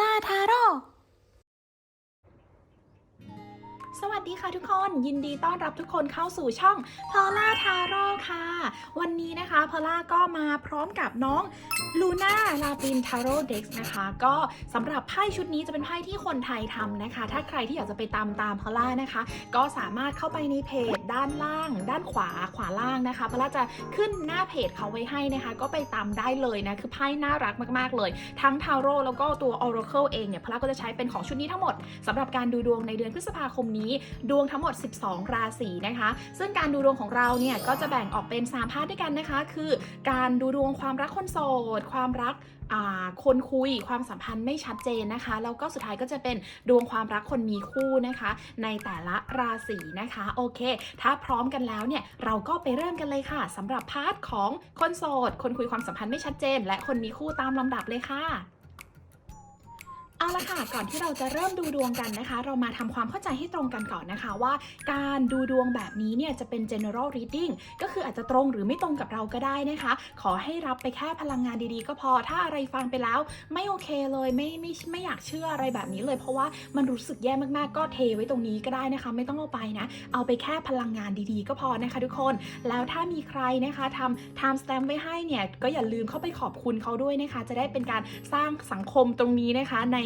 ล่าทาโร่สวัสดีค่ะทุกคน ยินดีต้อนรับทุกคนเข้าสู่ช่องพอล่าทาโร่ค่ะ วันนี้นะคะพอล่าก็มาพร้อมกับน้อง ลูน่าลาปินทาโร่เด็กนะคะ ก็สำหรับไพ่ชุดนี้จะเป็นไพ่ที่คนไทยทำนะคะ ถ้าใครที่อยากจะไปตามตามพล่านะคะ ก็สามารถเข้าไปในเพจด้านล่าง ด้านขวาขวาล่างนะคะพอล่าจะขึ้นหน้าเพจเขาไว้ให้นะคะ ก็ไปตามได้เลยนะ คือไพ่น่ารักมากๆเลย ทั้งทาโร่แล้วก็ตัว Oracle เองเนี่ยพอล่าก็จะใช้เป็นของชุดนี้ทั้งหมดสำหรับการดูดวงในเดือนพฤษภาคมนี้ ดวงทั้งหมด 12 ราศีนะคะ ซึ่งการดูดวงของเราเนี่ยก็จะแบ่งออกเป็น3พาร์ทด้วยกันนะคะ คือ การดูดวงความรักคนโสดความรักคนคุยความสัมพันธ์ไม่ชัดเจนนะคะแล้วก็สุดท้ายก็จะเป็นดวงความรักคนมีคู่นะคะ ในแต่ละราศีนะคะ โอเค ถ้าพร้อมกันแล้วเนี่ยเราก็ไปเริ่มกันเลยค่ะสำหรับพาร์ทของคนโสด คนคุยความสัมพันธ์ไม่ชัดเจน และคนมีคู่ตามลำดับเลยค่ะ เอาละค่ะ ก่อนที่เราจะเริ่มดูดวงกันนะคะ เรามาทำความเข้าใจให้ตรงกันก่อนนะคะว่า การดูดวงแบบนี้เนี่ยจะเป็น general reading ก็คืออาจจะตรงหรือไม่ตรงกับเราก็ได้นะคะ ขอให้รับไปแค่พลังงานดีๆ ก็พอถ้าอะไรฟังไปแล้ว ไม่โอเคเลยไม่ไม่ไม่อยากเชื่ออะไรแบบนี้เลย เพราะว่ามันรู้สึกแย่มากๆก็เทไว้ตรงนี้ก็ได้นะคะ ไม่ต้องเอาไปนะ เอาไปแค่พลังงานดีๆ ก็พอนะคะ ทุกคนแล้วถ้ามีใครนะคะทำ time stamp ไว้ให้เนี่ยก็อย่าลืมเข้าไปขอบคุณเขาด้วยนะคะ จะได้เป็นการสร้างสังคมตรงนี้นะคะใน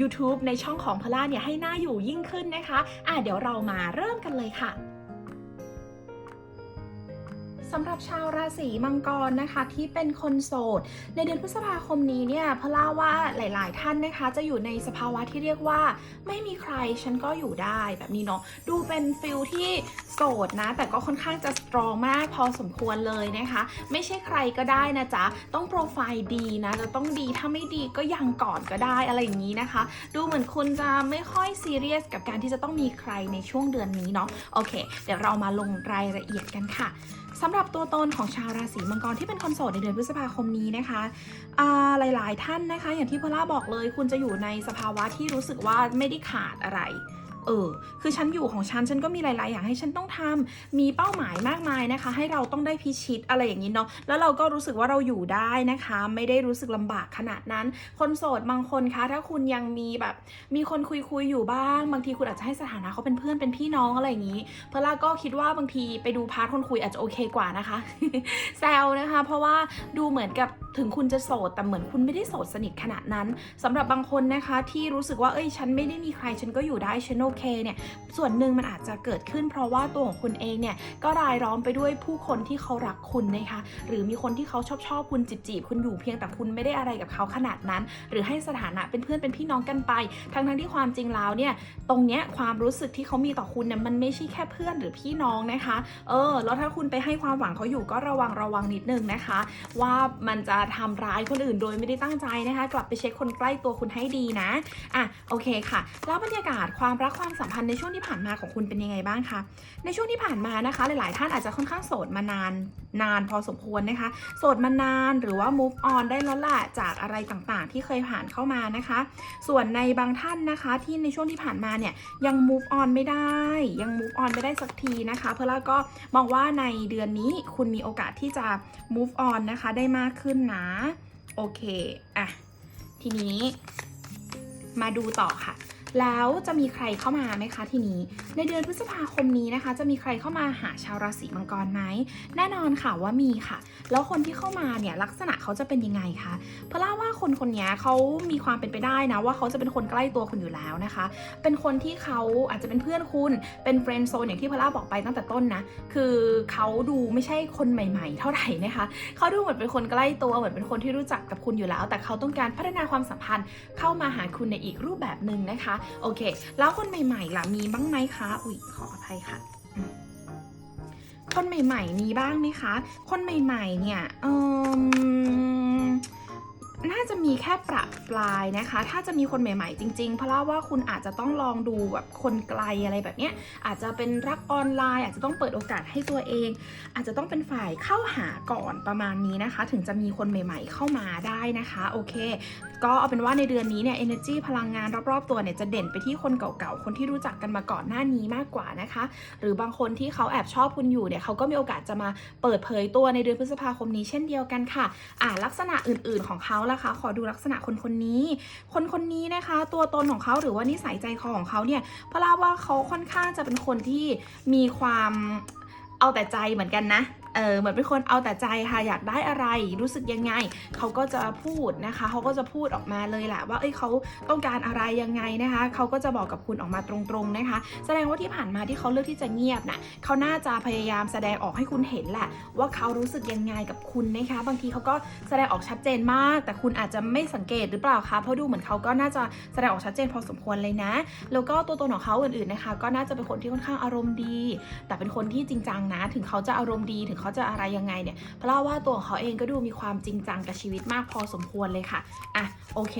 YouTube ในช่องของพล่าเนี่ยให้หน่าอยู่ยิ่งขึ้นนะคะอะเดี๋ยวเรามาเริ่มกันเลยค่ะ สำหรับชาวราศีมังกรนะคะที่เป็นคนโสด ในเดือนพฤษภาคมนี้เนี่ยพล่าว่าหลาย ๆ ท่านนะคะ จะอยู่ในสภาวะที่เรียกว่า ไม่มีใครฉันก็อยู่ได้แบบนี้เนาะดูเป็นฟิลที่โสดนะ แต่ก็ค่อนข้างจะสตรองมากพอสมควรเลยนะคะ ไม่ใช่ใครก็ได้นะจ๊ะ ต้องโปรไฟล์ดีนะจะต้องดีถ้าไม่ดีก็ยังก่อนก็ได้อะไรอย่างนี้นะคะ ดูเหมือนคุณจะไม่ค่อยซีเรียสกับการที่จะต้องมีใครในช่วงเดือนนี้เนาะโอเค เดี๋ยวเรามาลงรายละเอียดกันค่ะ สำหรับตัวตนของชาวราศีมังกรที่เป็นคนโสดในเดือนพฤษภาคมนี้นะคะหลาย ๆ ท่านนะคะ อย่างที่พล่าบอกเลย คุณจะอยู่ในสภาวะที่รู้สึกว่าไม่ได้ขาดอะไร เออ คือฉันอยู่ของฉัน ฉันก็มีหลาย ๆ อย่างให้ฉันต้องทำมีเป้าหมายมากมายนะคะ ให้เราต้องได้พิชิตอะไรอย่างนี้เนาะ แล้วเราก็รู้สึกว่าเราอยู่ได้นะคะ ไม่ได้รู้สึกลำบากขนาดนั้น คนโสดบางคนคะ ถ้าคุณยังมีแบบ มีคนคุยคุยอยู่บ้าง บางทีคุณอาจจะให้สถานะเขาเป็นเพื่อน เป็นพี่น้องอะไรอย่างนี้ เพล่าก็คิดว่าบางทีไปดูพาร์ทคนคุยอาจจะโอเคกว่านะคะ แซวนะคะ เพราะว่าดูเหมือนกับถึงคุณจะโสด แต่เหมือนคุณไม่ได้โสดสนิทขนาดนั้นสำหรับบางคนนะคะ ที่รู้สึกว่า เอ้ย ฉันไม่ได้มีใคร ฉันก็อยู่ได้ฉันโเคเนี่ยส่วนหนึ่งมันอาจจะเกิดขึ้น เพราะว่าตัวของคุณเองเนี่ยก็รายล้อมไปด้วยผู้คนที่เขารักคุณนะคะหรือมีคนที่เขาชอบชอบคุณจีบจีบคุณอยู่เพียงแต่คุณไม่ได้อะไรกับเขาขนาดนั้น หรือให้สถานะเป็นเพื่อนเป็นพี่น้องกันไป ทั้งทั้งๆที่ความจริงแล้วเนี่ยตรงเนี้ยความรู้สึกที่เขามีต่อคุณเนี่ยมันไม่ใช่แค่เพื่อนหรือพี่น้องนะคะ เออ แล้วถ้าคุณไปให้ความหวังเขาอยู่ก็ระวังระวังนิดนึงนะคะ ว่ามันจะทำร้ายคนอื่นโดยไม่ได้ตั้งใจนะคะ กลับไปเช็คคนใกล้ตัวคุณให้ดีนะอะโอเคค่ะ แล้วบรรยากาศความรักความสัมพันธ์ในช่วงที่ผ่านมาของคุณเป็นยังไงบ้างคะในช่วงที่ผ่านมานะคะ หลาย ๆ ท่านอาจจะค่อนข้างโสดมานานนานพอสมควรนะคะ โสดมานานหรือว่า move on ได้แล้วล่ะจากอะไรต่างๆ ที่เคยผ่านเข้ามานะคะ ส่วนในบางท่านนะคะที่ในช่วงที่ผ่านมาเนี่ยยัง move on ไม่ได้ ยัง move on ไม่ได้สักทีนะคะ เพราะล่าก็มองว่าในเดือนนี้คุณมีโอกาสที่จะ move on นะคะได้มากขึ้นนะโอเคอะทีนี้มาดูต่อค่ะ แล้วจะมีใครเข้ามาไหมคะทีนี้ ในเดือนพฤษภาคมนี้นะคะ จะมีใครเข้ามาหาชาวราศีมังกรไหมแน่นอนค่ะว่ามีค่ะ แล้วคนที่เข้ามาเนี่ยลักษณะเขาจะเป็นยังไงคะเพราะล่าว่าคนคนนี้เขามีความเป็นไปได้นะว่าเขาจะเป็นคนใกล้ตัวคุณอยู่แล้วนะคะ เป็นคนที่เขาอาจจะเป็นเพื่อนคุณเป็นเฟรนด์โซนอย่างที่พล่าบอกไปตั้งแต่ต้นนะคือเขาดูไม่ใช่คนใหม่ ๆ เท่าไหร่นะคะเขาดูเหมือนเป็นคนใกล้ตัวเหมือนเป็นคนที่รู้จักกับคุณอยู่แล้ว แต่เขาต้องการพัฒนาความสัมพันธ์เข้ามาหาคุณในอีกรูปแบบหนึ่งนะคะโอเค แล้วคนใหม่ๆล่ะมีบ้างไหมคะอุ๊ยขออภัยค่ะคนใหม่ ๆ มีบ้างไหมคะ คนใหม่ ๆ เนี่ยเอมน่าจะมีแค่ประปลายนะคะ ถ้าจะมีคนใหม่ ๆ จริง ๆ เพราะว่าคุณอาจจะต้องลองดูแบบคนไกลอะไรแบบเนี้ย อาจจะเป็นรักออนไลน์ อาจจะต้องเปิดโอกาสให้ตัวเอง อาจจะต้องเป็นฝ่ายเข้าหาก่อนประมาณนี้นะคะ ถึงจะมีคนใหม่ ๆ เข้ามาได้นะคะ โอเค ก็เอาเป็นว่าในเดือนนี้เนี่ย energy พลังงานรอบๆตัวเนี่ยจะเด่นไปที่คนเก่าๆ คนที่รู้จักกันมาก่อนหน้านี้มากกว่านะคะ หรือบางคนที่เขาแอบชอบคุณอยู่เนี่ยเขาก็มีโอกาสจะมาเปิดเผยตัวในเดือนพฤษภาคมนี้เช่นเดียวกันค่ะ อ่าลักษณะอื่นๆของเขาล่ะคะ ขอดูลักษณะคนคนนี้ คนคนนี้นะคะ ตัวตนของเขาหรือว่านิสัยใจคอของเขาเนี่ยพราะว่าเขาค่อนข้างจะเป็นคนที่มีความเอาแต่ใจเหมือนกันนะ เออเหมือนเป็นคนเอาแต่ใจค่ะอยากได้อะไรรู้สึกยังไง เขาก็จะพูดนะคะ เขาก็จะพูดออกมาเลยแหละว่าเอ้ยเขาต้องการอะไรยังไงนะคะ เขาก็จะบอกกับคุณออกมาตรงๆนะคะ แสดงว่าที่ผ่านมาที่เขาเลือกที่จะเงียบนะ่ะเขาน่าจะพยายามแสดงออกให้คุณเห็นแหละ ว่าเขารู้สึกยังไงกับคุณนะคะ บางทีเขาก็แสดงออกชัดเจนมาก แต่คุณอาจจะไม่สังเกตหรือเปล่าคะเพราะดูเหมือนเขาก็น่าจะแสดงออกชัดเจนพอสมควรเลยนะ แล้วก็ตัวตนของเขาอื่นๆนะคะ ก็น่าจะเป็นคนที่ค่อนข้างอารมณ์ดี แต่เป็นคนที่จริงจังนะ ถึงเขาจะอารมณ์ดีถึงเขาจะอะไรยังไงเนี่ยเพราะว่าตัวของเขาเองก็ดูมีความจริงจังกับชีวิตมากพอสมควรเลยค่ะอะโอเค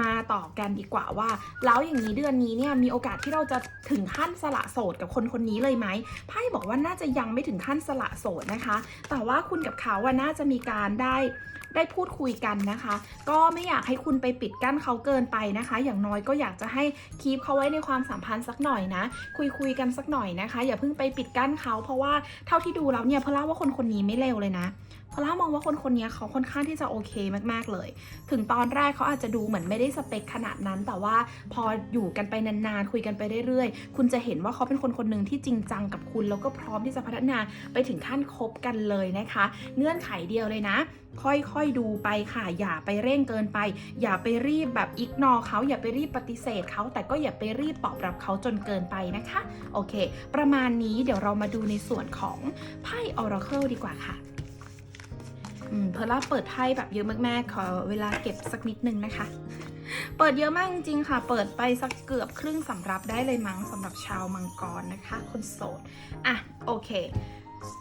มาต่อกันดีกว่าว่า แล้วอย่างนี้เดือนนี้เนี่ยมีโอกาสที่เราจะถึงขั้นสละโสดกับคนคนนี้เลยไหมไพ่บอกว่าน่าจะยังไม่ถึงขั้นสละโสดนะคะ แต่ว่าคุณกับเขาว่าน่าจะมีการได้ ได้พูดคุยกันนะคะ ก็ไม่อยากให้คุณไปปิดกั้นเขาเกินไปนะคะ อย่างน้อยก็อยากจะให้คีบเขาไว้ในความสัมพันธ์สักหน่อยนะ คุยคุยกันสักหน่อยนะคะ อย่าเพิ่งไปปิดกั้นเขา เพราะว่าเท่าที่ดูแล้วเนี่ยเพราะว่าคนคนนี้ไม่เลวเลยนะ พอล่ามองว่าคนคนนี้เขาค่อนข้างที่จะโอเคมากๆเลย ถึงตอนแรกเขาอาจจะดูเหมือนไม่ได้สเปคขนาดนั้น แต่ว่าพออยู่กันไปนานๆคุยกันไปเรื่อยๆ คุณจะเห็นว่าเขาเป็นคนคนหนึ่งที่จริงจังกับคุณ แล้วก็พร้อมที่จะพัฒนาไปถึงขั้นคบกันเลยนะคะ เงื่อนไขเดียวเลยนะ ค่อยๆดูไปค่ะ อย่าไปเร่งเกินไป อย่าไปรีบแบบอิกนอเขาอย่าไปรีบปฏิเสธเขาแต่ก็อย่าไปรีบตอบรับเขาจนเกินไปนะคะ โอเค ประมาณนี้เดี๋ยวเรามาดูในส่วนของไพ่ Oracle ดีกว่าค่ะ เพอล่าเปิดไพ่แบบเยอะมากๆขอเวลาเก็บสักนิดนึงนะคะ เปิดเยอะมากจริงๆค่ะ เปิดไปสักเกือบครึ่งสำรับได้เลยมั้งสำหรับชาวมังกรนะคะ คนโสด อะ โอเค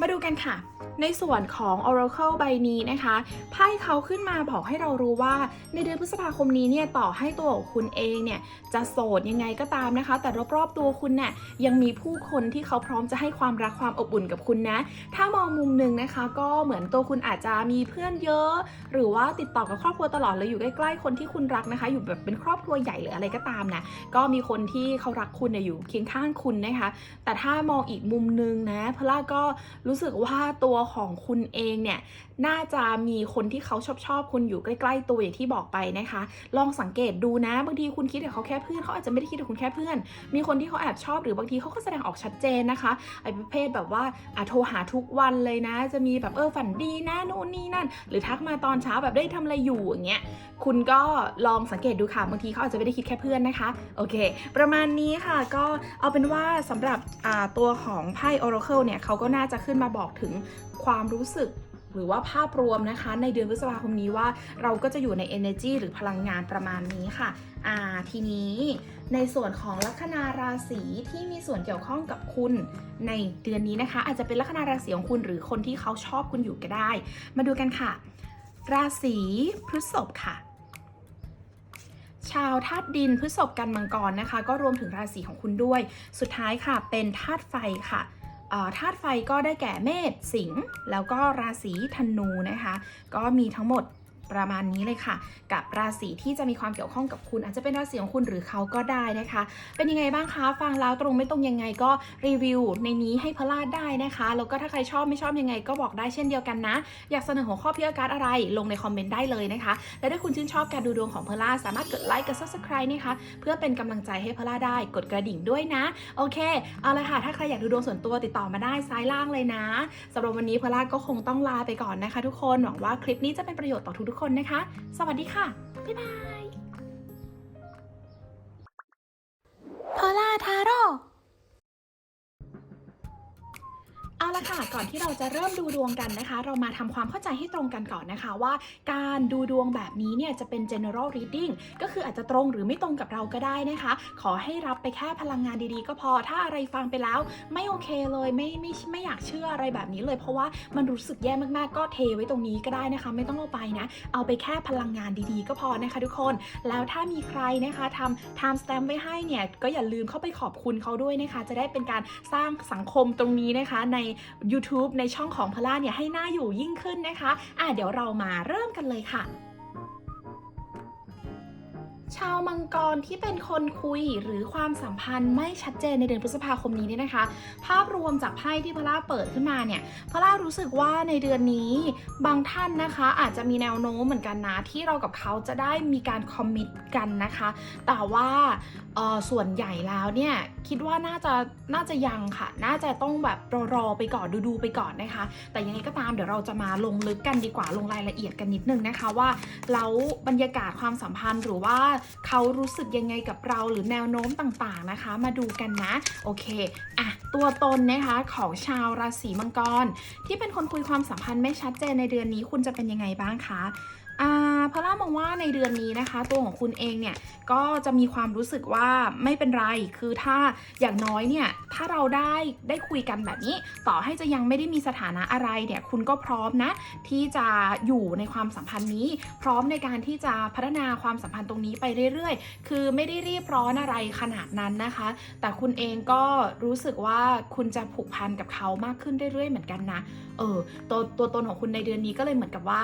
มาดูกันค่ะ ในส่วนของ Oracle ใบนี้นะคะไพ่เขาขึ้นมาบอกให้เรารู้ว่า ในเดือนพฤษภาคมนี้เนี่ยต่อให้ตัวของคุณเองเนี่ยจะโสดยังไงก็ตามนะคะ แต่รอบๆตัวคุณเนี่ยยังมีผู้คนที่เขาพร้อมจะให้ความรักความอบอุ่นกับคุณนะ ถ้ามองมุมหนึ่งนะคะ ก็เหมือนตัวคุณอาจจะมีเพื่อนเยอะ หรือว่าติดต่อกับครอบครัวตลอดเลยอยู่ใกล้ๆคนที่คุณรักนะคะ อยู่แบบเป็นครอบครัวใหญ่หรืออะไรก็ตามนะก็มีคนที่เขารักคุณเนี่ยอยู่เคียงข้างคุณนะคะ แต่ถ้ามองอีกมุมหนึงนะพล่าก็รู้สึกว่าตัวของคุณเองเนี่ยน่าจะมีคนที่เขาชอบชอบคุณอยู่ใกล้ ๆ ตัวอย่างที่บอกไปนะคะ ลองสังเกตดูนะบางทีคุณคิดกับเขาแค่เพื่อนเขาอาจจะไม่ได้คิดกับคุณแค่เพื่อน มีคนที่เขาแอบชอบหรือบางทีเขาก็แสดงออกชัดเจนนะคะไอ้ประเภทแบบว่าอะโทรหาทุกวันเลยนะ จะมีแบบเออฝันดีนะนู่นนี่นั่น หรือทักมาตอนเช้าแบบได้ทำอะไรอยู่อย่างเงี้ยคุณก็ลองสังเกตดูค่ะบางทีเขาอาจจะไม่ได้คิดแค่เพื่อนนะคะโอเค ประมาณนี้ค่ะก็เอาเป็นว่าสำหรับอ่าตัวของไพ่ Oracle เนี่ยเขาก็น่าจะขึ้นมาบอกถึงความรู้สึกหรือว่าภาพรวมนะคะในเดือนพฤษภาคมนี้ว่าเราก็จะอยู่ใน energy หรือพลังงานประมาณนี้ค่ะอ่าทีนี้ในส่วนของลัคนาราศีที่มีส่วนเกี่ยวข้องกับคุณในเดือนนี้นะคะ อาจจะเป็นลัคนาราศีของคุณหรือคนที่เขาชอบคุณอยู่ก็ได้ มาดูกันค่ะ ราศีพฤษภค่ะชาวธาตุดินพฤษภกันมังกรนะคะ ก็รวมถึงราศีของคุณด้วย สุดท้ายค่ะเป็นธาตุไฟค่ะ ธาตุไฟก็ได้แก่เมษสิงห์แล้วก็ราศีธนูนะคะ ก็มีทั้งหมด ประมาณนี้เลยค่ะ กับราศีที่จะมีความเกี่ยวข้องกับคุณ อาจจะเป็นราศีของคุณหรือเขาก็ได้นะคะ เป็นยังไงบ้างคะฟังแล้วตรงไม่ตรงยังไงก็รีวิวในนี้ให้พลาดได้นะคะแล้วก็ถ้าใครชอบไม่ชอบยังไงก็บอกได้เช่นเดียวกันนะ อยากเสนอหัวข้อพิการอะไรลงในคอมเมนต์ได้เลยนะคะและถ้าคุณชื่นชอบการดูดวงของเพลาสามารถกดไลค์กด subscribe นะคะเพื่อเป็นกำลังใจให้เพลาได้กดกระดิ่งด้วยนะ โอเค เอาละค่ะ ถ้าใครอยากดูดวงส่วนตัวติดต่อมาได้ซ้ายล่างเลยนะสำหรับวันนี้เพลาก็คงต้องลาไปก่อนนะคะ ทุกคนหวังว่าคลิปนี้จะเป็นประโยชน์ต่อทุกๆคนนะคะ สวัสดีค่ะ บ๊ายบายพอล่าทาโร่ เอาละค่ะ ก่อนที่เราจะเริ่มดูดวงกันนะคะ เรามาทำความเข้าใจให้ตรงกันก่อนนะคะว่า การดูดวงแบบนี้เนี่ยจะเป็น general reading ก็คืออาจจะตรงหรือไม่ตรงกับเราก็ได้นะคะ ขอให้รับไปแค่พลังงานดีๆ ก็พอ ถ้าอะไรฟังไปแล้วไม่โอเคเลยไม่ไม่ไม่อยากเชื่ออะไรแบบนี้เลย เพราะว่ามันรู้สึกแย่มากๆ ก็เทไว้ตรงนี้ก็ได้นะคะ ไม่ต้องเอาไปนะ เอาไปแค่พลังงานดีๆ ก็พอนะคะ ทุกคน แล้วถ้ามีใครนะคะทำ time stamp ไว้ให้เนี่ยก็อย่าลืมเข้าไปขอบคุณเขาด้วยนะคะ จะได้เป็นการสร้างสังคมตรงนี้นะคะใน YouTube ในช่องของพล่าเนี่ยให้น่าอยู่ยิ่งขึ้นนะคะอะเดี๋ยวเรามาเริ่มกันเลยค่ะ ชาวมังกรที่เป็นคนคุยหรือความสัมพันธ์ไม่ชัดเจนในเดือนพฤษภาคมนี้เนี่ยนะคะ ภาพรวมจากไพ่ที่พล่าเปิดขึ้นมาเนี่ยพล่ารู้สึกว่าในเดือนนี้บางท่านนะคะ อาจจะมีแนวโน้มเหมือนกันนะที่เรากับเขาจะได้มีการคอมมิตกันนะคะ แต่ว่าเออส่วนใหญ่แล้วเนี่ยคิดว่าน่าจะน่าจะยังค่ะ น่าจะต้องแบบรอรอไปก่อนดูๆไปก่อนนะคะ แต่ยังไงก็ตามเดี๋ยวเราจะมาลงลึกกันดีกว่าลงรายละเอียดกันนิดนึงนะคะว่าแล้วบรรยากาศความสัมพันธ์หรือว่าเขารู้สึกยังไงกับเราหรือแนวโน้มต่างๆนะคะ มาดูกันนะ โอเคอะตัวตนนะคะของชาวราศีมังกร ที่เป็นคนคุยความสัมพันธ์ไม่ชัดเจนในเดือนนี้คุณจะเป็นยังไงบ้างคะ อ่าพอล่ามองว่าในเดือนนี้นะคะ ตัวของคุณเองเนี่ยก็จะมีความรู้สึกว่าไม่เป็นไร คือถ้าอย่างน้อยเนี่ยถ้าเราได้ได้คุยกันแบบนี้ ต่อให้จะยังไม่ได้มีสถานะอะไรเนี่ยคุณก็พร้อมนะที่จะอยู่ในความสัมพันธ์นี้ พร้อมในการที่จะพัฒนาความสัมพันธ์ตรงนี้ไปเรื่อยๆ คือไม่ได้รีบร้อนอะไรขนาดนั้นนะคะ แต่คุณเองก็รู้สึกว่าคุณจะผูกพันกับเขามากขึ้นเรื่อยๆ เหมือนกันนะเออตัวตัวตนของคุณในเดือนนี้ก็เลยเหมือนกับว่า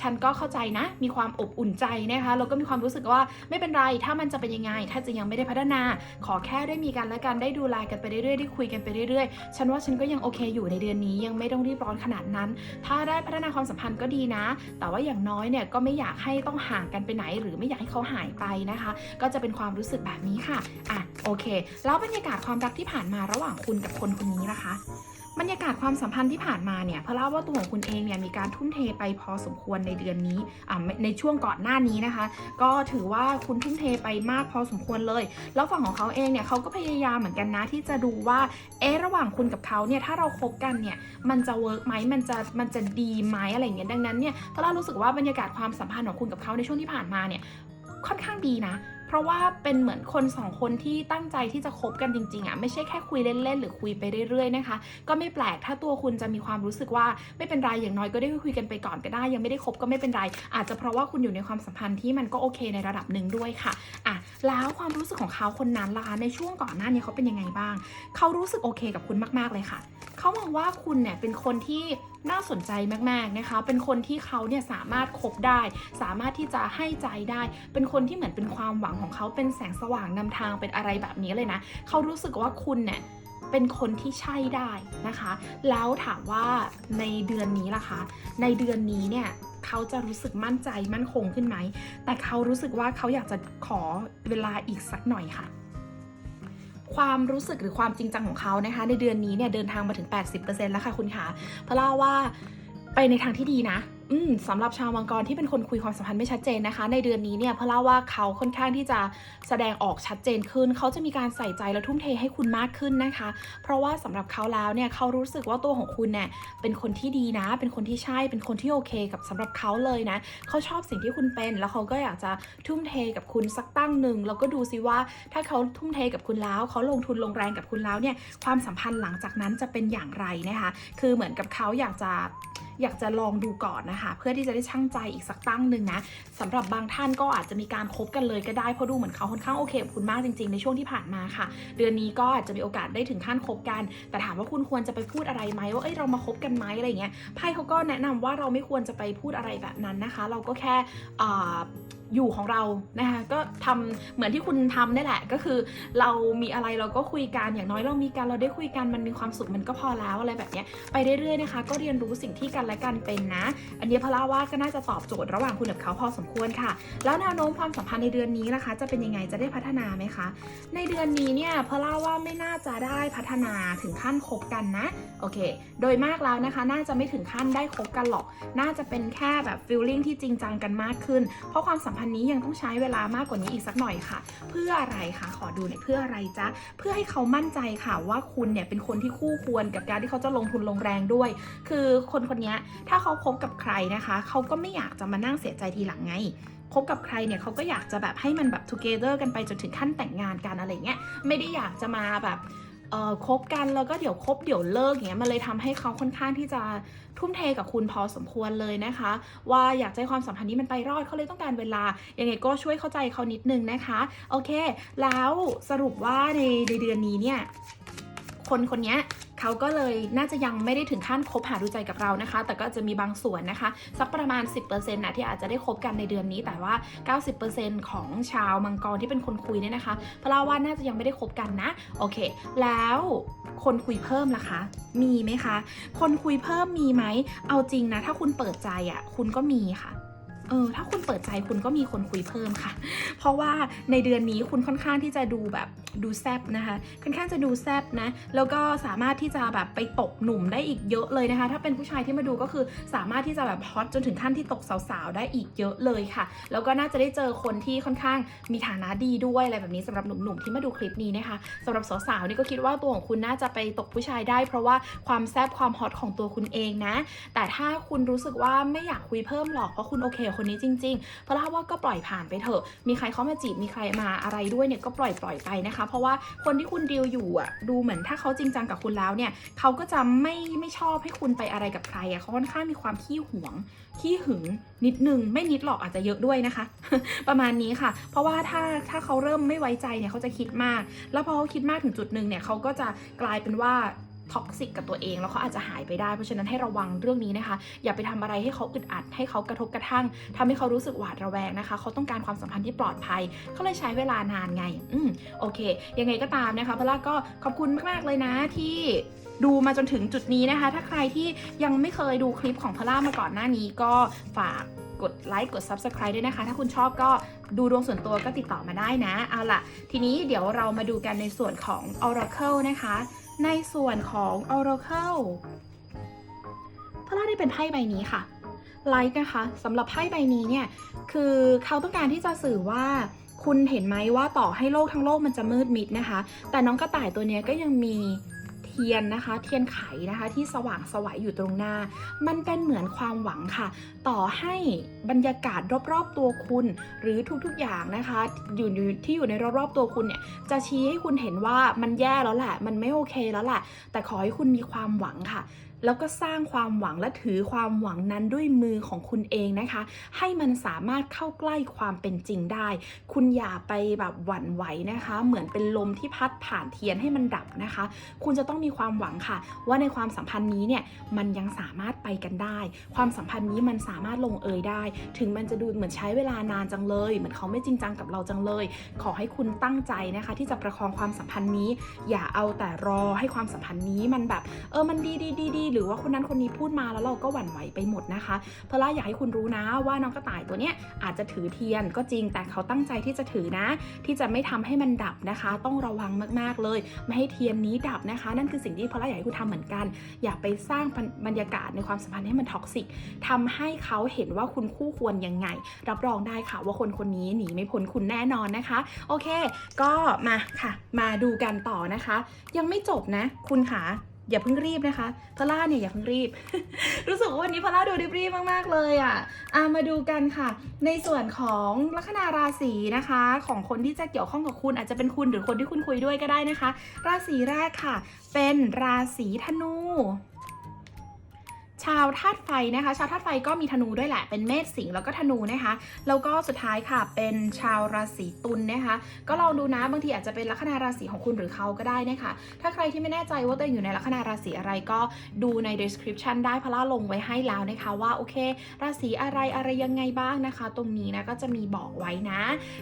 ฉันก็เข้าใจนะ มีความอบอุ่นใจนะคะแล้วก็มีความรู้สึกว่าไม่เป็นไร ถ้ามันจะเป็นยังไง ถ้าจะยังไม่ได้พัฒนา ขอแค่ได้มีกันและกันได้ดูแลกันไปเรื่อยๆได้คุยกันไปเรื่อยๆ ฉันว่าฉันก็ยังโอเคอยู่ในเดือนนี้ยังไม่ต้องรีบร้อนขนาดนั้น ถ้าได้พัฒนาความสัมพันธ์ก็ดีนะ แต่ว่าอย่างน้อยเนี่ยก็ไม่อยากให้ต้องห่างกันไปไหน หรือไม่อยากให้เขาหายไปนะคะ ก็จะเป็นความรู้สึกแบบนี้ค่ะอะโอเค แล้วบรรยากาศความรักที่ผ่านมาระหว่างคุณกับคนคนนี้นะคะ บรรยากาศความสัมพันธ์ที่ผ่านมาเนี่ยเพราะเล่าว่าตัวของคุณเองเนี่ยมีการทุ่มเทไปพอสมควรในเดือนนี้อ่าในช่วงก่อนหน้านี้นะคะ ก็ถือว่าคุณทุ่มเทไปมากพอสมควรเลย แล้วฝั่งของเขาเองเนี่ยเขาก็พยายามเหมือนกันนะที่จะดูว่าเอ๊ะระหว่างคุณกับเขาเนี่ยถ้าเราคบกันเนี่ยมันจะเวิร์กไหมมันจะมันจะดีไหมอะไรอย่างเงี้ยดังนั้นเนี่ยเพราะเรารู้สึกว่าบรรยากาศความสัมพันธ์ของคุณกับเขาในช่วงที่ผ่านมาเนี่ยค่อนข้างดีนะ เพราะว่าเป็นเหมือนคนสองคนที่ตั้งใจที่จะคบกันจริงๆอะไม่ใช่แค่คุยเล่นๆหรือคุยไปเรื่อยๆนะคะ ก็ไม่แปลกถ้าตัวคุณจะมีความรู้สึกว่าไม่เป็นไรอย่างน้อยก็ได้คุยกันไปก่อนก็ได้ ยังไม่ได้คบก็ไม่เป็นไร อาจจะเพราะว่าคุณอยู่ในความสัมพันธ์ที่มันก็โอเคในระดับหนึ่งด้วยค่ะอะแล้วความรู้สึกของเขาคนนั้นล่ะคะในช่วงก่อนหน้านี้เขาเป็นยังไงบ้าง เขารู้สึกโอเคกับคุณมากๆเลยค่ะ เขามองว่าคุณเนี่ยเป็นคนที่น่าสนใจมากๆนะคะ เป็นคนที่เขาเนี่ยสามารถคบได้ สามารถที่จะให้ใจได้ เป็นคนที่เหมือนเป็นความหวังของเขาเป็นแสงสว่างนำทางเป็นอะไรแบบนี้เลยนะเขารู้สึกว่าคุณเนี่ยเป็นคนที่ใช่ได้นะคะ แล้วถามว่าในเดือนนี้ล่ะคะ ในเดือนนี้เนี่ยเขาจะรู้สึกมั่นใจมั่นคงขึ้นไหม แต่เขารู้สึกว่าเขาอยากจะขอเวลาอีกสักหน่อยค่ะ ความรู้สึกหรือความจริงจังของเขานะคะ ในเดือนนี้เนี่ยเดินทางมาถึง 80%แล้วค่ะคุณคะเพราะเล่าว่าไปในทางที่ดีนะ อืมสำหรับชาวมังกรที่เป็นคนคุยความสัมพันธ์ไม่ชัดเจนนะคะ ในเดือนนี้เนี่ยเพราะเล่าว่าเขาค่อนข้างที่จะแสดงออกชัดเจนขึ้น เขาจะมีการใส่ใจและทุ่มเทให้คุณมากขึ้นนะคะ เพราะว่าสำหรับเขาแล้วเนี่ยเขารู้สึกว่าตัวของคุณเนี่ยเป็นคนที่ดีนะ เป็นคนที่ใช่เป็นคนที่โอเค กับสำหรับเขาเลยนะเขาชอบสิ่งที่คุณเป็น แล้วเขาก็อยากจะทุ่มเทกับคุณสักตั้งหนึ่งแล้วก็ดูซิว่า ถ้าเขาทุ่มเทกับคุณแล้ว เขาลงทุนลงแรงกับคุณแล้วเนี่ยความสัมพันธ์หลังจากนั้นจะเป็นอย่างไรนะคะ คือเหมือนกับเขาอยากจะ อยากจะลองดูก่อนนะคะ เพื่อที่จะได้ช่างใจอีกสักตั้งหนึ่งนะสำหรับบางท่านก็อาจจะมีการคบกันเลยก็ได้เพราะดูเหมือนเขาค่อนข้างโอเคกับคุณมากจริงๆ ในช่วงที่ผ่านมาค่ะ เดือนนี้ก็อาจจะมีโอกาสได้ถึงขั้นคบกัน แต่ถามว่าคุณควรจะไปพูดอะไรไหมว่าเอ้ยเรามาคบกันไหมอะไรเงี้ยไพ่เขาก็แนะนำว่าเราไม่ควรจะไปพูดอะไรแบบนั้นนะคะ เราก็แค่ อยู่ของเรานะคะก็ทำเหมือนที่คุณทำนี่แหละ ก็คือเรามีอะไรเราก็คุยกันอย่างน้อยเรามีกันเราได้คุยกันมันมีความสุขมันก็พอแล้วอะไรแบบนี้ไปเรื่อยๆนะคะ ก็เรียนรู้สิ่งที่กันและกันเป็นนะ อันนี้พลาว่าก็น่าจะตอบโจทย์ระหว่างคุณกับเขาพอสมควรค่ะ แล้วแนวโน้มความสัมพันธ์ในเดือนนี้นะคะ จะเป็นยังไงจะได้พัฒนาไหมคะ ในเดือนนี้เนี่ยพลาว่าไม่น่าจะได้พัฒนาถึงขั้นคบกันนะโอเค โดยมากแล้วนะคะ น่าจะไม่ถึงขั้นได้คบกันหรอก น่าจะเป็นแค่แบบฟีลลิ่งที่จริงจังกันมากขึ้นเพราะความสัมพพันธ์นี้ยังต้องใช้เวลามากกว่านี้อีกสักหน่อยค่ะ เพื่ออะไรคะขอดูหน่อยเพื่ออะไรจ๊ะเพื่อให้เขามั่นใจค่ะว่าคุณเนี่ยเป็นคนที่คู่ควรกับการที่เขาจะลงทุนลงแรงด้วย คือคนคนนี้ถ้าเขาคบกับใครนะคะ เขาก็ไม่อยากจะมานั่งเสียใจทีหลังไงคบกับใครเนี่ยเขาก็อยากจะแบบให้มันแบบ together กันไปจนถึงขั้นแต่งงานกันอะไรเงี้ยไม่ได้อยากจะมาแบบ คบกันแล้วก็เดี๋ยวคบเดี๋ยวเลิกอย่างเงี้ยมันเลยทำให้เขาค่อนข้างที่จะทุ่มเทกับคุณพอสมควรเลยนะคะ ว่าอยากใจความสัมพันธ์นี้มันไปรอดเขาเลยต้องการเวลายังไงก็ช่วยเข้าใจเขานิดนึงนะคะโอเค แล้วสรุปว่าในในเดือนนี้เนี่ยคนคนนี้ เขาก็เลยน่าจะยังไม่ได้ถึงขั้นคบหาดูใจกับเรานะคะ แต่ก็จะมีบางส่วนนะคะ สักประมาณ 10%นะที่อาจจะได้คบกันในเดือนนี้ แต่ว่า 90%ของชาวมังกรที่เป็นคนคุยเนี่ยนะคะพระลาว่าน่าจะยังไม่ได้คบกันนะ โอเค แล้วคนคุยเพิ่มล่ะคะ มีไหมคะ คนคุยเพิ่มมีไหม เอาจริงนะ ถ้าคุณเปิดใจอะ่ะ คุณก็มีค่ะเออถ้าคุณเปิดใจคุณก็มีคนคุยเพิ่มค่ะ เพราะว่าในเดือนนี้คุณค่อนข้างที่จะดูแบบ ดูแซบนะคะค่อนข้างจะดูแซบนะ แล้วก็สามารถที่จะแบบไปตกหนุ่มได้อีกเยอะเลยนะคะ ถ้าเป็นผู้ชายที่มาดูก็คือสามารถที่จะแบบฮอตจนถึงขั้นที่ตกสาวๆ ได้อีกเยอะเลยค่ะ แล้วก็น่าจะได้เจอคนที่ค่อนข้างมีฐานะดีด้วยอะไรแบบนี้สำหรับหนุ่มๆที่มาดูคลิปนี้นะคะสำหรับสาวๆนี่ก็คิดว่าตัวของคุณน่าจะไปตกผู้ชายได้ เพราะว่าความแซบความฮอตของตัวคุณเองนะ แต่ถ้าคุณรู้สึกว่าไม่อยากคุยเพิ่มหรอกเพราะคุณโอเคคนนี้จริง ๆ เพราะว่าก็ปล่อยผ่านไปเถอะ มีใครเข้ามาจีบมีใครมาอะไรด้วยเนี่ยก็ปล่อยปล่อยไปนะคะเพราะว่าคนที่คุณดีลอยู่อะดูเหมือนถ้าเขาจริงจังกับคุณแล้วเนี่ยเขาก็จะไม่ไม่ชอบให้คุณไปอะไรกับใครอะเขาค่อนข้างมีความขี้หวงขี้หึงนิดนึงไม่นิดหรอกอาจจะเยอะด้วยนะคะ ประมาณนี้ค่ะ เพราะว่าถ้าถ้าเขาเริ่มไม่ไว้ใจเนี่ยเขาจะคิดมาก แล้วพอเขาคิดมากถึงจุดหนึ่งเนี่ยเขาก็จะกลายเป็นว่า ท็อกซิกกับตัวเอง แล้วเขาอาจจะหายไปได้ เพราะฉะนั้นให้ระวังเรื่องนี้นะคะ อย่าไปทำอะไรให้เขาอึดอัด ให้เขากระทบกระทั่งทำให้เขารู้สึกหวาดระแวงนะคะ เขาต้องการความสัมพันธ์ที่ปลอดภัย เขาเลยใช้เวลานานไง อืมโอเค ยังไงก็ตามนะคะพล่าก็ขอบคุณมากๆเลยนะที่ดูมาจนถึงจุดนี้นะคะ ถ้าใครที่ยังไม่เคยดูคลิปของพล่ามาก่อนหน้านี้ก็ฝากกดไลค์กด Subscribe ด้วยนะคะ ถ้าคุณชอบก็ดูดวงส่วนตัวก็ติดต่อมาได้นะ เอาล่ะ ทีนี้เดี๋ยวเรามาดูกันในส่วนของ Oracle นะคะ ในส่วนของ Oracle พระราได้เป็นไพ่ใบนี้ค่ะไลท์นะคะสำหรับไพ่ใบนี้เนี่ย คือเขาต้องการที่จะสื่อว่าคุณเห็นไหมว่าต่อให้โลกทั้งโลกมันจะมืดมิดนะคะ แต่น้องกระต่ายตัวนี้ก็ยังมี เทียนนะคะ เทียนไขนะคะ ที่สว่างสวัยอยู่ตรงหน้า มันเป็นเหมือนความหวังค่ะ ต่อให้บรรยากาศรอบๆตัวคุณ หรือทุกๆอย่างนะคะ อยู่อยู่ที่อยู่ในรอบๆตัวคุณเนี่ยจะชี้ให้คุณเห็นว่ามันแย่แล้วแหละ มันไม่โอเคแล้วแหละ แต่ขอให้คุณมีความหวังค่ะ แล้วก็สร้างความหวังและถือความหวังนั้นด้วยมือของคุณเองนะคะ ให้มันสามารถเข้าใกล้ความเป็นจริงได้ คุณอย่าไปแบบหวั่นไหวนะคะ เหมือนเป็นลมที่พัดผ่านเทียนให้มันดับนะคะ คุณจะต้องมีความหวังค่ะ ว่าในความสัมพันธ์นี้เนี่ยมันยังสามารถไปกันได้ ความสัมพันธ์นี้มันสามารถลงเอยได้ ถึงมันจะดูเหมือนใช้เวลานานจังเลย เหมือนเขาไม่จริงจังกับเราจังเลย ขอให้คุณตั้งใจนะคะ ที่จะประคองความสัมพันธ์นี้ อย่าเอาแต่รอให้ความสัมพันธ์นี้มันแบบ เออมันดีดีดีดีหรือว่าคนนั้นคนนี้พูดมาแล้วเราก็หวั่นไหวไปหมดนะคะ เพราะล่าอยากให้คุณรู้นะว่าน้องกระต่ายตัวเนี้ยอาจจะถือเทียนก็จริงแต่เขาตั้งใจที่จะถือนะ ที่จะไม่ทำให้มันดับนะคะ ต้องระวังมากๆเลย ไม่ให้เทียนนี้ดับนะคะ นั่นคือสิ่งที่พอล่าอยากให้คุณทำเหมือนกัน อย่าไปสร้างบรรยากาศในความสัมพันธ์ให้มันท็อกซิกทำให้เขาเห็นว่าคุณคู่ควรยังไง รับรองได้ค่ะว่าคนคนนี้หนีไม่พ้นคุณแน่นอนนะคะ โอเค ก็มาค่ะ มาดูกันต่อนะคะ ยังไม่จบนะ คุณคะ อย่าเพิ่งรีบนะคะพล่าเนี่ยอย่าเพิ่งรีบ รู้สึกว่าวันนี้พล่าดูรีบๆมากๆเลยอะอะมาดูกันค่ะ ในส่วนของลัคนาราศีนะคะ ของคนที่จะเกี่ยวข้องกับคุณอาจจะเป็นคุณหรือคนที่คุณคุยด้วยก็ได้นะคะ ราศีแรกค่ะ เป็นราศีธนู ชาวธาตุไฟนะคะ ชาวธาตุไฟก็มีธนูด้วยแหละ เป็นเมษสิงห์แล้วก็ธนูนะคะ แล้วก็สุดท้ายค่ะเป็นชาวราศีตุลนะคะ ก็ลองดูนะบางทีอาจจะเป็นลัคนาราศีของคุณหรือเขาก็ได้นะคะ ถ้าใครที่ไม่แน่ใจว่าตัวเองอยู่ในลัคนาราศีอะไรก็ดูใน description ได้พล่าลงไว้ให้แล้วนะคะว่าโอเค ราศีอะไรอะไรยังไงบ้างนะคะ ตรงนี้นะก็จะมีบอกไว้นะ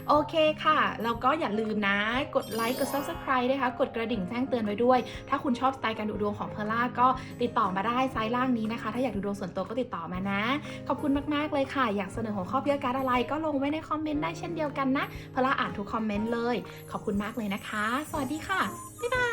โอเคค่ะแล้วก็อย่าลืมนะ กดไลค์กด subscribe นะคะ กดกระดิ่งแจ้งเตือนไว้ด้วย ถ้าคุณชอบสไตล์การดูดวงของเพอล่าก็ติดต่อมาได้ซ้ายล่างนี้นะคะถ้าอยากดูดวงส่วนตัวก็ติดต่อมานะ ขอบคุณมากๆเลยค่ะ อยากเสนอหัวข้อเพียการอะไรก็ลงไว้ในคอมเมนต์ได้เช่นเดียวกันนะพะล่าอ่านทุกคอมเมนต์เลย ขอบคุณมากเลยนะคะ สวัสดีค่ะบ๊ายบาย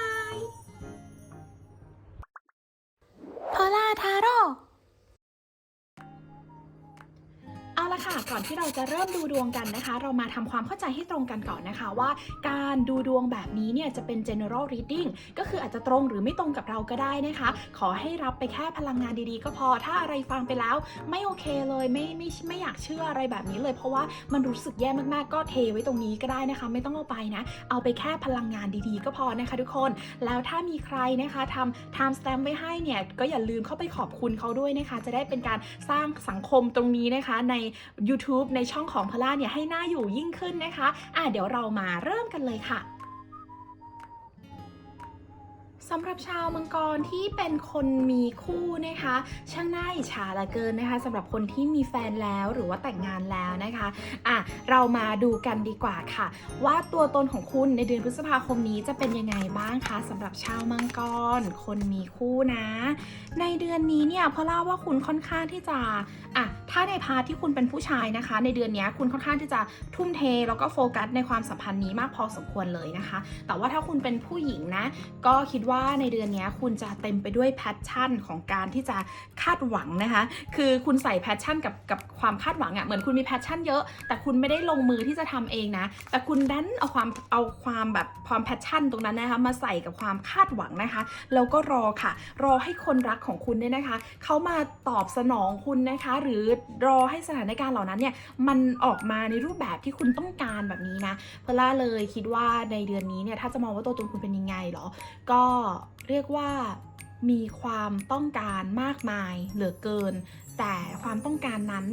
ที่เราจะเริ่มดูดวงกันนะคะ เรามาทำความเข้าใจให้ตรงกันก่อนนะคะว่า การดูดวงแบบนี้เนี่ยจะเป็น general reading ก็คืออาจจะตรงหรือไม่ตรงกับเราก็ได้นะคะ ขอให้รับไปแค่พลังงานดีๆ ก็พอถ้าอะไรฟังไปแล้ว ไม่โอเคเลยไม่ไม่ไม่อยากเชื่ออะไรแบบนี้เลย เพราะว่ามันรู้สึกแย่มากๆก็เทไว้ตรงนี้ก็ได้นะคะ ไม่ต้องเอาไปนะ เอาไปแค่พลังงานดีๆ ก็พอนะคะทุกคน แล้วถ้ามีใครนะคะทำ time stamp ไว้ให้เนี่ยก็อย่าลืมเข้าไปขอบคุณเขาด้วยนะคะ จะได้เป็นการสร้างสังคมตรงนี้นะคะใน YouTube ในช่องของพล่าเนี่ยให้หน่าอยู่ยิ่งขึ้นนะคะอะเดี๋ยวเรามาเริ่มกันเลยค่ะ สำหรับชาวมังกรที่เป็นคนมีคู่นะคะ ช่างน่าอิจฉาเหลือเกินนะคะสำหรับคนที่มีแฟนแล้วหรือว่าแต่งงานแล้วนะคะอะเรามาดูกันดีกว่าค่ะ ว่าตัวตนของคุณในเดือนพฤษภาคมนี้จะเป็นยังไงบ้างคะสำหรับชาวมังกร คนมีคู่นะ ในเดือนนี้เนี่ยพราะเล่าว่าคุณค่อนข้างที่จะอะถ้าในพาร์ทที่คุณเป็นผู้ชายนะคะ ในเดือนนี้คุณค่อนข้างที่จะทุ่มเทแล้วก็โฟกัสในความสัมพันธ์นี้มากพอสมควรเลยนะคะ แต่ว่าถ้าคุณเป็นผู้หญิงนะ ก็คิดว่าาในเดือนนี้คุณจะเต็มไปด้วยแพชชั่นของการที่จะคาดหวังนะคะ คือคุณใส่แพชชั่นกับกับความคาดหวังอะ่ะเหมือนคุณมีแพชชั่นเยอะ แต่คุณไม่ได้ลงมือที่จะทำเองนะ แต่คุณดันเอาความเอาความแบบความแพชชั่นตรงนั้นนะคะมาใส่กับความคาดหวังนะคะแล้วก็รอค่ะ รอให้คนรักของคุณเนี่ยนะคะเขามาตอบสนองคุณนะคะ หรือรอให้สถานการณ์เหล่านั้นเนี่ยมันออกมาในรูปแบบที่คุณต้องการแบบนี้นะเพล่าเลยคิดว่าในเดือนนี้เนี่ยถ้าจะมองว่าตัวตนคุณเป็นยังไงเหรอ ก็เรียกว่ามีความต้องการมากมายเหลือเกิน แต่ความต้องการนั้น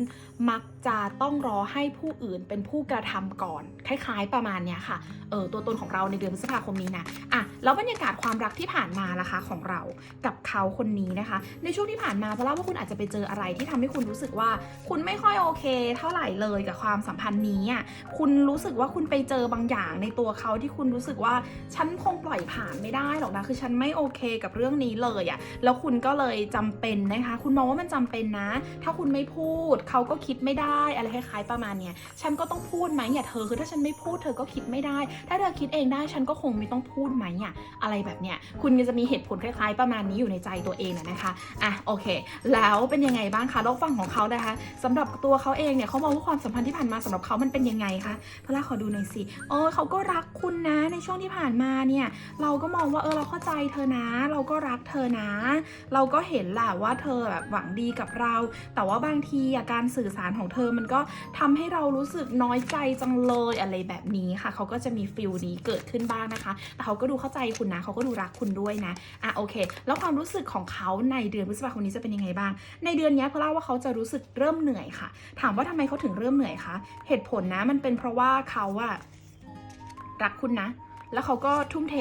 มักจะต้องรอให้ผู้อื่นเป็นผู้กระทำก่อน คล้ายๆประมาณเนี้ยค่ะ เออตัวตนของเราในเดือนพฤษภาคมนี้นะอะแล้วบรรยากาศความรักที่ผ่านมาล่ะคะของเรากับเขาคนนี้นะคะ ในช่วงที่ผ่านมาเพราะว่าคุณอาจจะไปเจออะไรที่ทำให้คุณรู้สึกว่า คุณไม่ค่อยโอเค เท่าไหร่เลยกับความสัมพันธ์นี้อะคุณรู้สึกว่าคุณไปเจอบางอย่างในตัวเขาที่คุณรู้สึกว่าฉันคงปล่อยผ่านไม่ได้หรอกนะคือฉันไม่โอเคกับเรื่องนี้เลยอะแล้วคุณก็เลยจำเป็นนะคะ คุณมองว่ามันจำเป็นนะถ้าคุณไม่พูดเขาก็คิดไม่ได้อะไรคล้ายๆประมาณเนี้ยฉันก็ต้องพูดไหมอย่าเธอคือถ้าฉันไม่พูดเธอก็คิดไม่ได้ ถ้าเธอคิดเองได้ฉันก็คงไม่ต้องพูดไหมอะอะไรแบบเนี้ยคุณจะมีเหตุผลคล้ายๆ ประมาณนี้อยู่ในใจตัวเองนะคะอะโอเค แล้วเป็นยังไงบ้างคะแล้วฝั่งของเขานะคะสำหรับตัวเขาเองเนี่ยเขามองว่าความสัมพันธ์ที่ผ่านมาสำหรับเขามันเป็นยังไงคะพระลาขอดูหน่อยสิเออเขาก็รักคุณนะในช่วงที่ผ่านมาเนี่ยเราก็มองว่าเออเราเข้าใจเธอนะ เราก็รักเธอนะ เราก็เห็นแหละว่าเธอแบบหวังดีกับเราแต่ว่าบางทีอะการสื่อสารของเธอมันก็ทำให้เรารู้สึกน้อยใจจังเลยอะไรแบบนี้ค่ะ เขาก็จะมีฟิลนี้เกิดขึ้นบ้างนะคะ แต่เขาก็ดูเข้าใจคุณนะ เขาก็ดูรักคุณด้วยนะ อะโอเค แล้วความรู้สึกของเขาในเดือนพฤษภาคมนี้จะเป็นยังไงบ้าง ในเดือนนี้เพราะเล่าว่าเขาจะรู้สึกเริ่มเหนื่อยค่ะ ถามว่าทำไมเขาถึงเริ่มเหนื่อยคะ เหตุผลนะมันเป็นเพราะว่าเขาอะรักคุณนะ แล้วเขาก็ทุ่มเท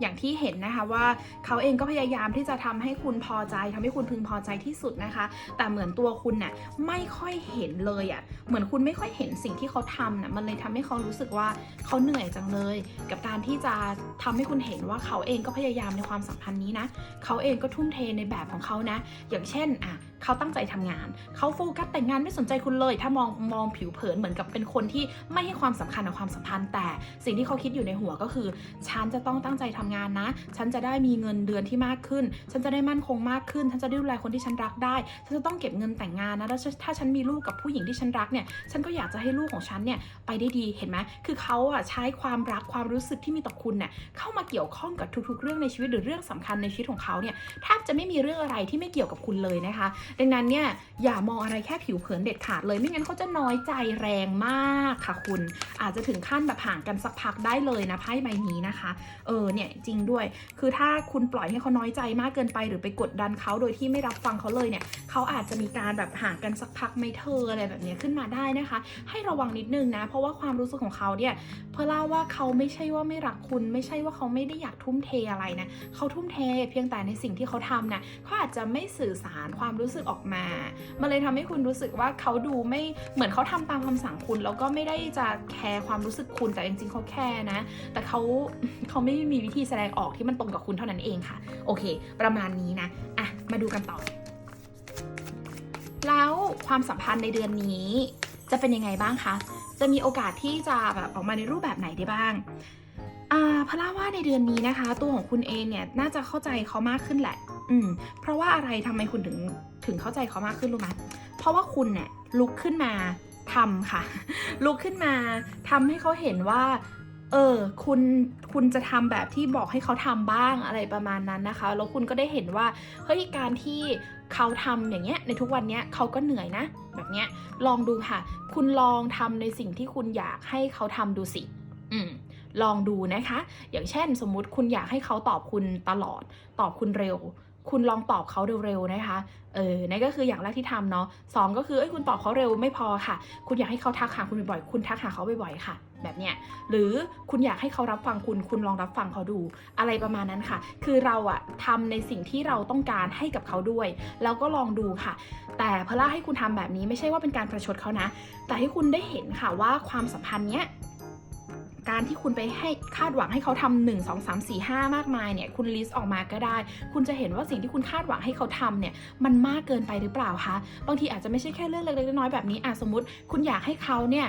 อย่างที่เห็นนะคะว่าเขาเองก็พยายามที่จะทำให้คุณพอใจทำให้คุณพึงพอใจที่สุดนะคะ แต่เหมือนตัวคุณน่ะไม่ค่อยเห็นเลยอะ่ะเหมือนคุณไม่ค่อยเห็นสิ่งที่เขาทำน่ะมันเลยทำให้เขารู้สึกว่าเขาเหนื่อยจังเลย กับการที่จะทำให้คุณเห็นว่าเขาเองก็พยายามในความสัมพันธ์นี้นะเขาเองก็ทุ่มเทในแบบของเขานะ อย่างเช่นอะ เขาตั้งใจทำงาน เขาโฟกัสแต่งงานไม่สนใจคุณเลย ถ้ามองมองผิวเผินเหมือนกับเป็นคนที่ไม่ให้ความสำคัญกับความสัมพันธ์ แต่สิ่งที่เขาคิดอยู่ในหัวก็คือ ฉันจะต้องตั้งใจทำงานนะ ฉันจะได้มีเงินเดือนที่มากขึ้น ฉันจะได้มั่นคงมากขึ้น ฉันจะได้ดูแลคนที่ฉันรักได้ ฉันจะต้องเก็บเงินแต่งงานนะแล้วถ้าฉันมีลูกกับผู้หญิงที่ฉันรักเนี่ย ฉันก็อยากจะให้ลูกของฉันเนี่ยไปได้ดี เห็นไหมคือเขาอะใช้ความรักความรู้สึกที่มีต่อคุณเนี่ยเข้ามาเกี่ยวข้องกับทุกๆ เรื่องในชีวิตหรือเรื่องสำคัญในชีวิตของเขาเนี่ยแทบจะไม่มีเรื่องอะไรที่ไม่เกี่ยวกับคุณเลยนะคะดังนั้นเนี่ยอย่ามองอะไรแค่ผิวเผินเด็ดขาดเลย ไม่งั้นเขาจะน้อยใจแรงมากค่ะคุณ อาจจะถึงขั้นแบบห่างกันสักพักได้เลยนะไพ่ใบนี้นะคะ เออเนี่ยจริงด้วย คือถ้าคุณปล่อยให้เขาน้อยใจมากเกินไป หรือไปกดดันเขาโดยที่ไม่รับฟังเขาเลยเนี่ยเขาอาจจะมีการแบบห่างกันสักพักไม่เธออะไรแบบนี้ขึ้นมาได้นะคะ ให้ระวังนิดนึงนะ เพราะว่าความรู้สึกของเขาเนี่ยเพื่อเล่าว่าเขาไม่ใช่ว่าไม่รักคุณ ไม่ใช่ว่าเขาไม่ได้อยากทุ่มเทอะไรนะเขาทุ่มเทเพียงแต่ในสิ่งที่เขาทำนะเขาอาจจะไม่สื่อสารความรู้สึกออกมา มันเลยทำให้คุณรู้สึกว่าเขาดูไม่เหมือนเขาทำตามคำสั่งคุณ แล้วก็ไม่ได้จะแคร์ความรู้สึกคุณแต่จริงๆเขาแคร์นะ แต่เขาเขาไม่มีวิธีแสดงออกที่มันตรงกับคุณเท่านั้นเองค่ะ โอเค ประมาณนี้นะอะมาดูกันต่อ แล้วความสัมพันธ์ในเดือนนี้จะเป็นยังไงบ้างคะ จะมีโอกาสที่จะแบบออกมาในรูปแบบไหนได้บ้างอ่าพระล่าว่าในเดือนนี้นะคะ ตัวของคุณเองเนี่ยน่าจะเข้าใจเขามากขึ้นแหละ อืม เพราะว่าอะไรทำไมคุณถึง ถึงเข้าใจเขามากขึ้นรู้ไหมเพราะว่าคุณเนี่ยลุกขึ้นมาทำค่ะ ลุกขึ้นมาทำให้เขาเห็นว่า เออ คุณ คุณจะทำแบบที่บอกให้เขาทำบ้างอะไรประมาณนั้นนะคะ แล้วคุณก็ได้เห็นว่า เฮ้ย การที่เขาทำอย่างเงี้ย ในทุกวันเนี้ยเขาก็เหนื่อยนะ แบบเนี้ย ลองดูค่ะ คุณลองทำในสิ่งที่คุณอยากให้เขาทำดูสิ อืมลองดูนะคะ อย่างเช่น สมมุติคุณอยากให้เขาตอบคุณตลอด ตอบคุณเร็ว คุณลองตอบเขาเร็วๆนะคะเออนั่นก็คืออย่างแรกที่ทำเนาะสองก็คือเอ้ยคุณตอบเขาเร็วไม่พอค่ะ คุณอยากให้เขาทักหาคุณบ่อยๆคุณทักหาเขาบ่อยๆค่ะแบบเนี้ยหรือคุณอยากให้เขารับฟังคุณคุณลองรับฟังเขาดูอะไรประมาณนั้นค่ะ คือเราอะทำในสิ่งที่เราต้องการให้กับเขาด้วย แล้วก็ลองดูค่ะ แต่พอล่าให้คุณทำแบบนี้ไม่ใช่ว่าเป็นการประชดเขานะ แต่ให้คุณได้เห็นค่ะว่าความสัมพันธ์เนี้ย การที่คุณไปให้คาดหวังให้เขาทำหนึ่งสองสามสี่ห้ามากมายเนี่ยคุณลิสต์ออกมาก็ได้ คุณจะเห็นว่าสิ่งที่คุณคาดหวังให้เขาทำเนี่ยมันมากเกินไปหรือเปล่าคะบางทีอาจจะไม่ใช่แค่เรื่องเล็กๆน้อยๆแบบนี้อะสมมติคุณอยากให้เขาเนี่ย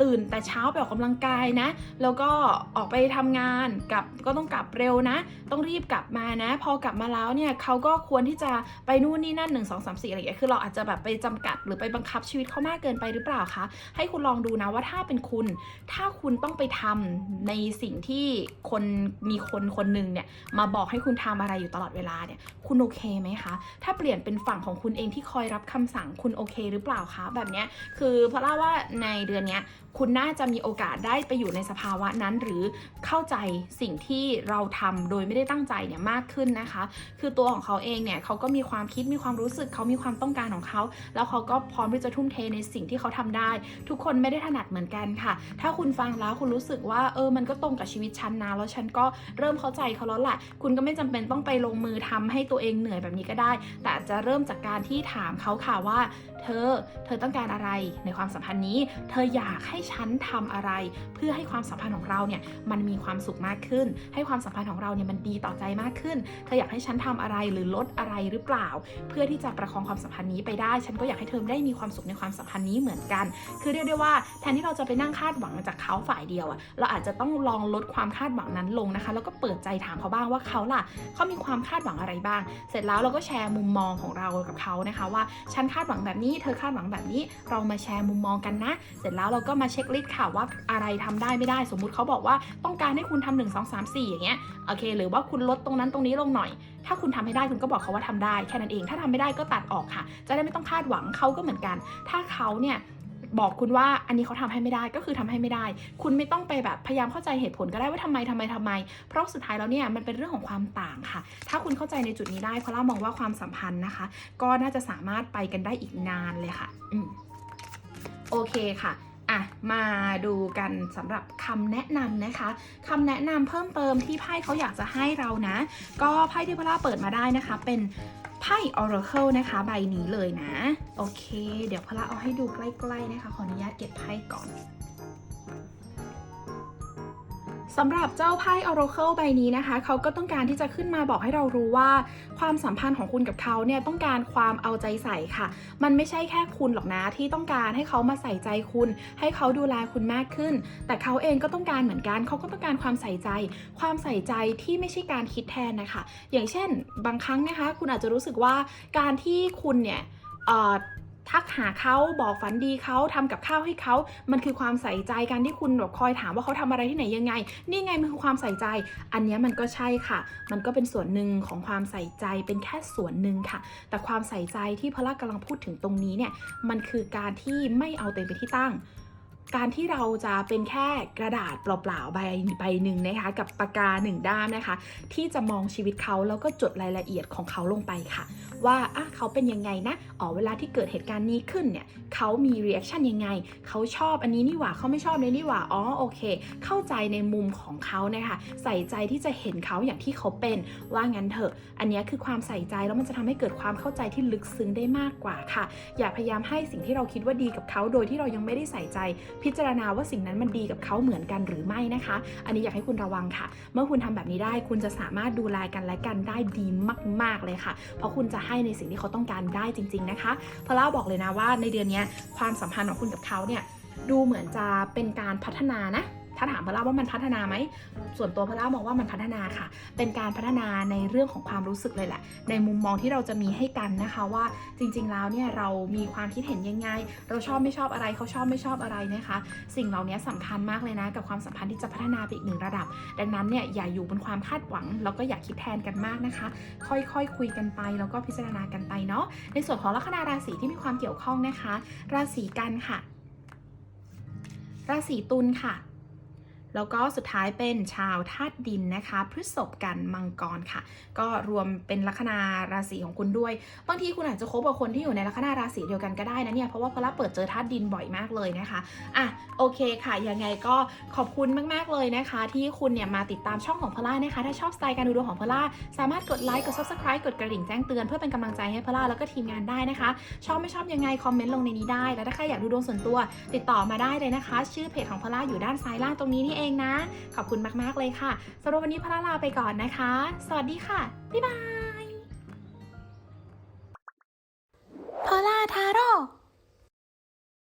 ตื่นแต่เช้าไปออกกำลังกายนะ แล้วก็ออกไปทำงานกลับก็ต้องกลับเร็วนะ ต้องรีบกลับมานะ พอกลับมาแล้วเนี่ยเขาก็ควรที่จะไปนู่นนี่นั่นหนึ่งสองสามสี่อะไรอย่างเงี้ยคือเราอาจจะแบบไปจำกัดหรือไปบังคับชีวิตเขามากเกินไปหรือเปล่าคะให้คุณลองดูนะว่าถ้าเป็นคุณ ถ้าคุณต้องไปทำในสิ่งที่คนมีคนคนหนึ่งเนี่ยมาบอกให้คุณทำอะไรอยู่ตลอดเวลาเนี่ยคุณโอเคไหมคะ ถ้าเปลี่ยนเป็นฝั่งของคุณเองที่คอยรับคำสั่งคุณโอเคหรือเปล่าคะแบบเนี้ยคือเพราะเล่าว่าในเดือนเนี้ยคุณน่าจะมีโอกาสได้ไปอยู่ในสภาวะนั้นหรือเข้าใจสิ่งที่เราทำโดยไม่ได้ตั้งใจเนี่ยมากขึ้นนะคะ คือตัวของเขาเองเนี่ยเขาก็มีความคิดมีความรู้สึกเขามีความต้องการของเขา แล้วเขาก็พร้อมที่จะทุ่มเทในสิ่งที่เขาทำได้ ทุกคนไม่ได้ถนัดเหมือนกันค่ะ ถ้าคุณฟังแล้วคุณรูู้้สึกว่าเออมันก็ตรงกับชีวิตฉันนะแล้วฉันก็เริ่มเข้าใจเขาแล้วแหละคุณก็ไม่จำเป็นต้องไปลงมือทำให้ตัวเองเหนื่อยแบบนี้ก็ได้ แต่จะเริ่มจากการที่ถามเขาค่ะว่า เธอ เธอต้องการอะไรในความสัมพันธ์นี้ เธออยากให้ฉันทำอะไร เพื่อให้ความสัมพันธ์ของเราเนี่ยมันมีความสุขมากขึ้น ให้ความสัมพันธ์ของเราเนี่ยมันดีต่อใจมากขึ้น เธออยากให้ฉันทำอะไรหรือลดอะไรหรือเปล่า เพื่อที่จะประคองความสัมพันธ์นี้ไปได้ ฉันก็อยากให้เธอได้มีความสุขในความสัมพันธ์นี้เหมือนกัน คือเรียกได้ว่าแทนที่เราจะไปนั่งคาดหวังจากเขาฝ่ายเดียวอะเราอาจจะต้องลองลดความคาดหวังนั้นลงนะคะ แล้วก็เปิดใจถามเขาบ้างว่าเขาล่ะเขามีความคาดหวังอะไรบ้าง เสร็จแล้วเราก็แชร์มุมมองของเรากับเขานะคะ ว่าฉันคาดหวังแบบนี้ เธอคาดหวังแบบนี้ เรามาแชร์มุมมองกันนะ เสร็จแล้วเราก็มาเช็คลิสต์ค่ะว่าอะไรทำได้ไม่ได้ สมมุติเขาบอกว่าต้องการให้คุณทำหนึ่งสองสามสี่อย่างเงี้ยโอเค หรือว่าคุณลดตรงนั้นตรงนี้ลงหน่อย ถ้าคุณทำให้ได้คุณก็บอกเขาว่าทำได้แค่นั้นเอง ถ้าทำไม่ได้ก็ตัดออกค่ะ จะได้ไม่ต้องคาดหวังเขาก็เหมือนกัน ถ้าเขาเนี่ย บอกคุณว่าอันนี้เขาทำให้ไม่ได้ก็คือทำให้ไม่ได้ คุณไม่ต้องไปแบบพยายามเข้าใจเหตุผลก็ได้ว่าทำไมทำไมทำไม เพราะสุดท้ายแล้วเนี่ยมันเป็นเรื่องของความต่างค่ะ ถ้าคุณเข้าใจในจุดนี้ได้เพราะเรามองว่าความสัมพันธ์นะคะ ก็น่าจะสามารถไปกันได้อีกนานเลยค่ะอืมโอเคค่ะ่ะมาดูกันสำหรับคำแนะนำนะคะคำแนะนำเพิ่มเติมที่ไพ่เขาอยากจะให้เรานะ ก็ไพ่ที่พล่าเปิดมาได้นะคะ เป็น ไพ่ Oracle นะคะ ใบนี้เลยนะ โอเค เดี๋ยวพล่าเอาให้ดูใกล้ ๆ นะคะ ขออนุญาตเก็บไพ่ก่อน สำหรับเจ้าไพ่ Oracle ใบนี้นะคะ เขาก็ต้องการที่จะขึ้นมาบอกให้เรารู้ว่า ความสัมพันธ์ของคุณกับเขาเนี่ยต้องการความเอาใจใส่ค่ะ มันไม่ใช่แค่คุณหรอกนะที่ต้องการให้เขามาใส่ใจคุณ ให้เขาดูแลคุณมากขึ้น แต่เขาเองก็ต้องการเหมือนกัน เขาก็ต้องการความใส่ใจ ความใส่ใจที่ไม่ใช่การคิดแทนนะคะ อย่างเช่น บางครั้งนะคะ คุณอาจจะรู้สึกว่าการที่คุณเนี่ยเอ่อ ทักหาเขาบอกฝันดีเขาทำกับข้าวให้เขามันคือความใส่ใจการที่คุณแบบคอยถามว่าเขาทำอะไรที่ไหนยังไง นี่ไงมันคือความใส่ใจ อันนี้มันก็ใช่ค่ะ มันก็เป็นส่วนหนึ่งของความใส่ใจเป็นแค่ส่วนหนึ่งค่ะ แต่ความใส่ใจที่พระลักกำลังพูดถึงตรงนี้เนี่ยมันคือการที่ไม่เอาตัวเองเป็นที่ตั้งการที่เราจะเป็นแค่กระดาษเปล่าๆใบใบหนึ่งนะคะ กับปากกาหนึ่งด้ามนะคะ ที่จะมองชีวิตเขาแล้วก็จดรายละเอียดของเขาลงไปค่ะ ว่าอะเขาเป็นยังไงนะอ๋อเวลาที่เกิดเหตุการณ์นี้ขึ้นเนี่ยเขามีรีแอคชั่นยังไงเขาชอบอันนี้นี่หว่าเขาไม่ชอบเลยนี่หว่าอ๋อโอเค เข้าใจในมุมของเขานะคะใส่ใจที่จะเห็นเขาอย่างที่เขาเป็นว่างั้นเถอะ อันนี้คือความใส่ใจแล้วมันจะทำให้เกิดความเข้าใจที่ลึกซึ้งได้มากกว่าค่ะ อย่าพยายามให้สิ่งที่เราคิดว่าดีกับเขาโดยที่เรายังไม่ได้ใส่ใจ พิจารณาว่าสิ่งนั้นมันดีกับเขาเหมือนกันหรือไม่นะคะ อันนี้อยากให้คุณระวังค่ะ เมื่อคุณทำแบบนี้ได้คุณจะสามารถดูแลกันและกันได้ดีมาก ๆเลยค่ะ เพราะคุณจะให้ในสิ่งที่เขาต้องการได้จริง ๆนะคะพอล่าบอกเลยนะว่าในเดือนนี้ความสัมพันธ์ของคุณกับเขาเนี่ยดูเหมือนจะเป็นการพัฒนานะ ถ้าถามพล่าว่ามันพัฒนาไหม ส่วนตัวพล่ามองว่ามันพัฒนาค่ะ เป็นการพัฒนาในเรื่องของความรู้สึกเลยแหละ ในมุมมองที่เราจะมีให้กันนะคะว่าจริง ๆ แล้วเนี่ยเรามีความคิดเห็นยังไง เราชอบไม่ชอบอะไรเขาชอบไม่ชอบอะไรนะคะ สิ่งเหล่านี้สำคัญมากเลยนะ กับความสัมพันธ์ที่จะพัฒนาไปอีกหนึ่งระดับ ดังนั้นเนี่ยอย่าอยู่บนความคาดหวัง แล้วก็อย่าคิดแทนกันมากนะคะ ค่อยๆคคุยกันไป แล้วก็พิจารณากันไปเนาะ ในส่วนของลัคนาราศีที่มีความเกี่ยวข้องนะคะ ราศีกันค่ะ ราศีตุลค่ะ แล้วก็สุดท้ายเป็นชาวธาตุดินนะคะ พฤษภกันมังกรค่ะ ก็รวมเป็นลัคนาราศีของคุณด้วย บางทีคุณอาจจะคบกับคนที่อยู่ในลัคนาราศีเดียวกันก็ได้นะเนี่ย เพราะว่าพลาเปิดเจอธาตุดินบ่อยมากเลยนะคะ อะโอเคค่ะ ยังไงก็ขอบคุณมาก ๆ เลยนะคะ ที่คุณเนี่ยมาติดตามช่องของพลานะคะ ถ้าชอบสไตล์การดูดวงของพลาสามารถกดไลค์กด subscribe กดกระดิ่งแจ้งเตือนเพื่อเป็นกำลังใจให้พลาแล้วก็ทีมงานได้นะคะ ชอบไม่ชอบยังไงคอมเมนต์ลงในนี้ได้ แล้วถ้าใครอยากดูดวงส่วนตัว ติดต่อมาได้เลยนะคะ ชื่อเพจของพลาอยู่ด้านซ้ายล่างตรงนี้นี่เองเองนะ ขอบคุณมากๆเลยค่ะสำหรับวันนี้พระลาไปก่อนนะคะ สวัสดีค่ะ บ๊ายบายพอลาทาโร่